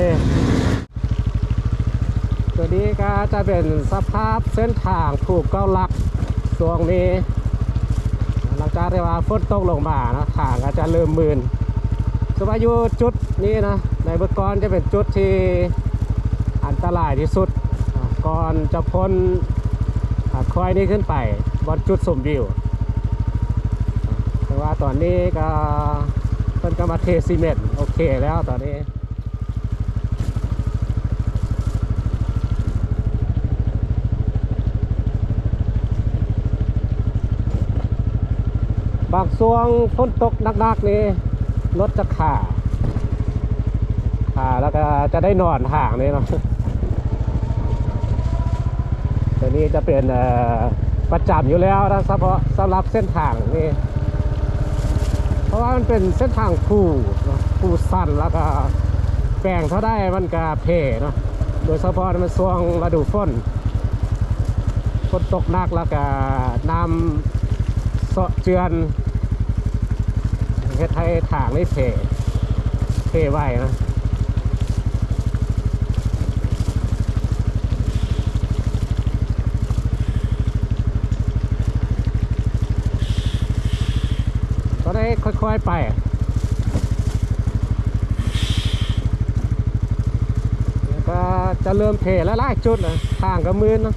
นี่ตัวนี้ก็จะเป็นสภาพเส้นทางผูกเก้าหลักช่วงนี้ หลังจากที่ว่าฝนตกลงมานะทางก็จะเริ่มมืนสมัยอยู่จุดนี้นะในเบื้องก่อนจะเป็นจุดที่อันตรายที่สุด ก่อนจะพ้นอ่าคอยนี้ขึ้นไปบนจุดสมวิวแต่ว่าตอนนี้ก็เพิ่นก็มาเทซีเมนต์โอเคแล้วตอนนี้ บางช่วงฝนตกหนักๆนี่รถจะขาขาแล้วก็จะได้นอนห่างนี่เนาะตัวนี้จะเป็นประจำอยู่แล้วนะเฉพาะสำหรับเส้นทางนี่เพราะว่ามันเป็นเส้นทางคู่คู่สั้นแล้วก็แปลงเท่าได้มันก็เพเนาะโดยเฉพาะมันช่วงฤดูฝนฝนตกหนักแล้วก็น้ำ เสาะเจือนเฮ็ดให้ถางได้เทเทไว้นะก็ได้ค่อยๆไปแล้วก็จะเริ่มเทแล้วไล่จุดนะทางกับมือนนะ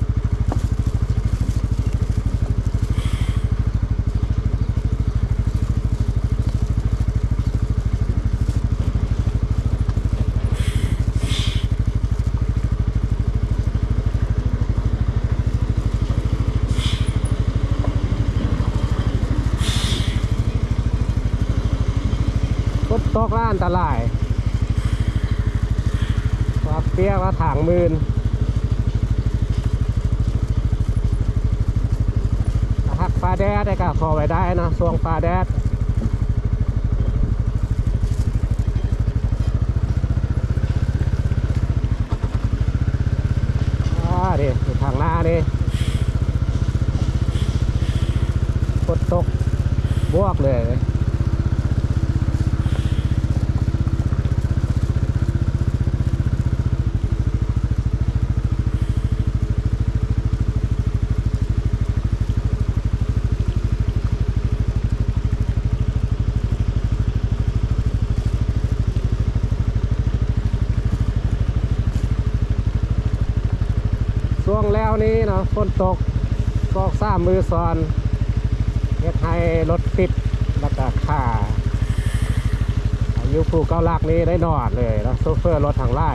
ตกล้วอันตรายว่าเปียกว่าถางมืนถ้าหักฟ้าแดดได้ก็พอไว้ได้นะช่วงฟ้าแดดอ่าดิอยู่ทางหน้านี่ฝนตกบวกเลย ช่วงแล้วนี้เนาะฝนตกซอกซ้ามือซอนเฮ็ดให้รถติดแล้วก็ค่าอายุผู้เก้าลักนี้ได้นอดเลยแล้วโซเฟอร์รถทางไล่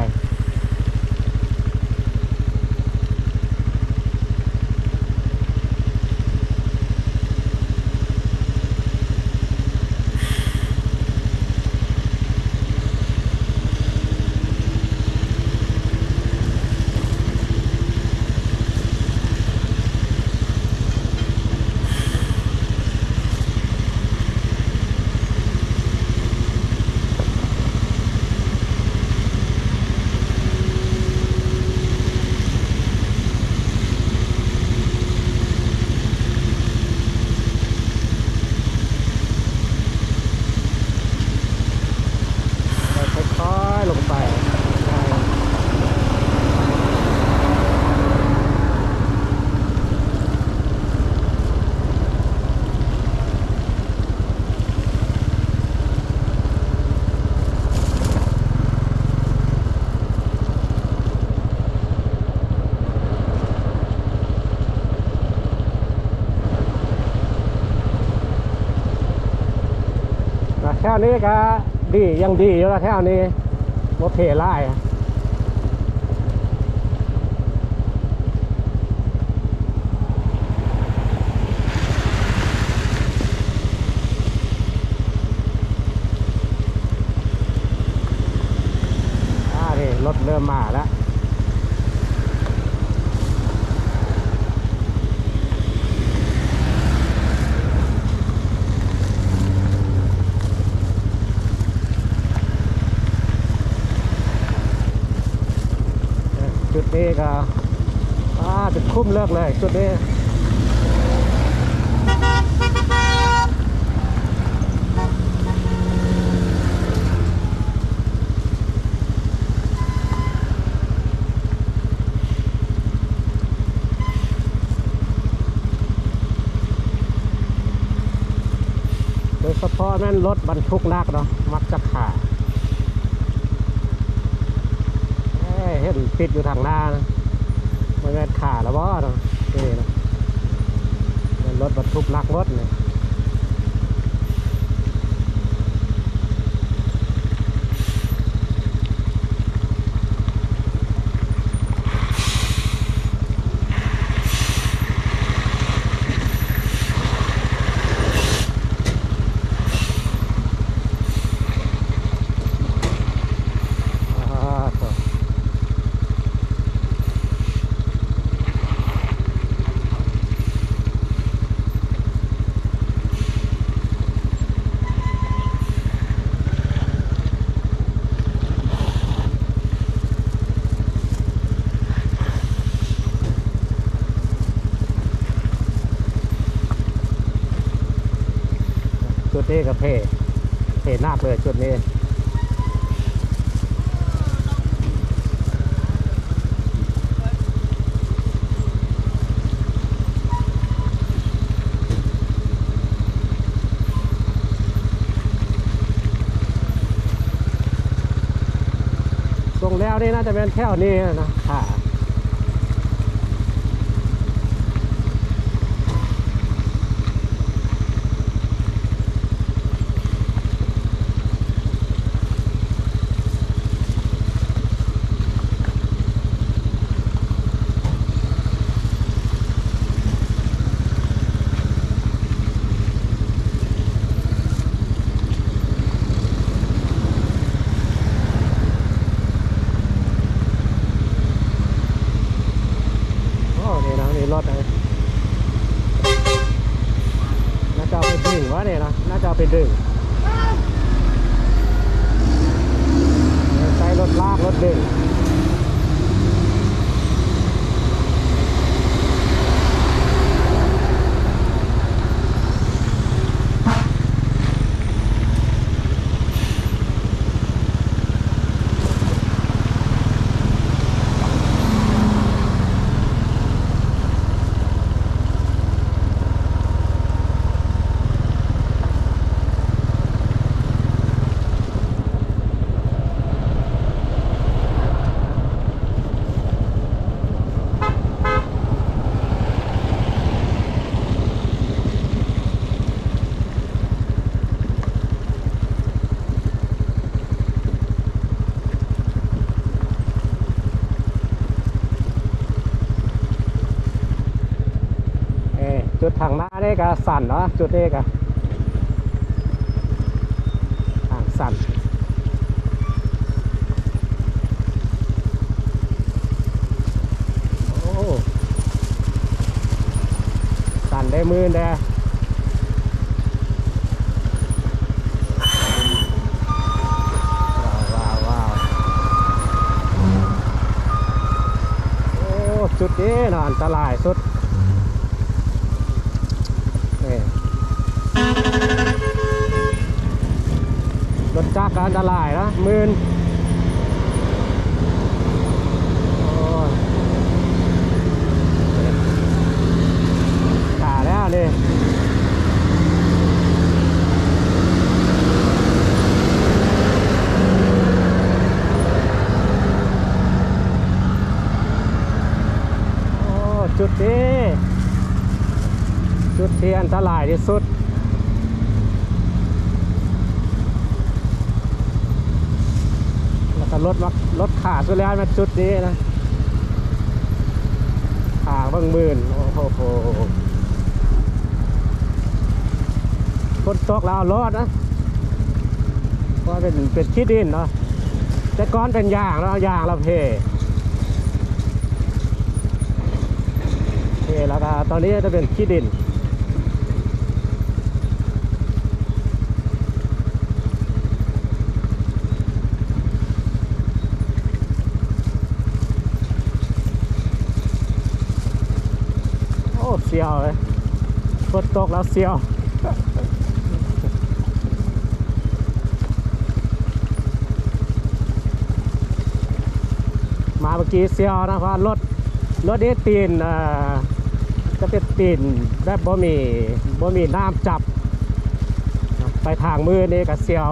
ค่อยๆลงไป วนี้ก็ดียังดีอยู่แล้วแค่นี้รถเทไล่อะอ่านี่รถเริ่มมาแล้ว ก็จะคุ้มเลิกเลยจุดนี้โดยเฉพาะนั่นรถบรรทุกลากเนาะมักจะขาด ห็นติดอยู่ทางหน้านะมันแม่ขาแล้วบ่เนาะนี่นะเป็นรถบรรทุกหนักรถเนี่ย อ่าครับ จุดนี้กับเพ่เพหน้าเลยจุดนี้ตรงแล้วนี่น่าจะเป็นแถวนี้นะค่ะโอ้นี่นะนี่รถนะน่าจะเอาไปดึงวะเนี่ยนะน่าจะเอาไปดึงใช้รถลากรถเด่ง นี้ก็สั่นเนาะจุดนี้ก็สั่นโอ้สั่นได้มือเด้ว้าวว้าวโอ้จุดนี้น่ะอันตรายสุด รถจักรก็อันตรายนะหมื่นขาแล้วนี่โอ้จุดนี้จุดที่อันตรายที่สุด แล้วก็ รถมักรถขาดไปแล้วมาจุดนี้นะขาบางหมื่นโอ้โหคนตกแล้วเอารอดนะเพราะเป็นเป็นขี้ดินเนาะแต่ก้อนเป็นยางแล้วยางเราเพเพแล้วก็ตอนนี้จะเป็นขี้ดิน เซียวเลยฝนตกแล้วเสียวมาเมื่อกี้เสียวนะเพราะรถรถนี้ตีนเอ่อจะเป็นตีนแบบบ่มีบ่มีน้ำจับ ไปทางมือนี่กับเซียว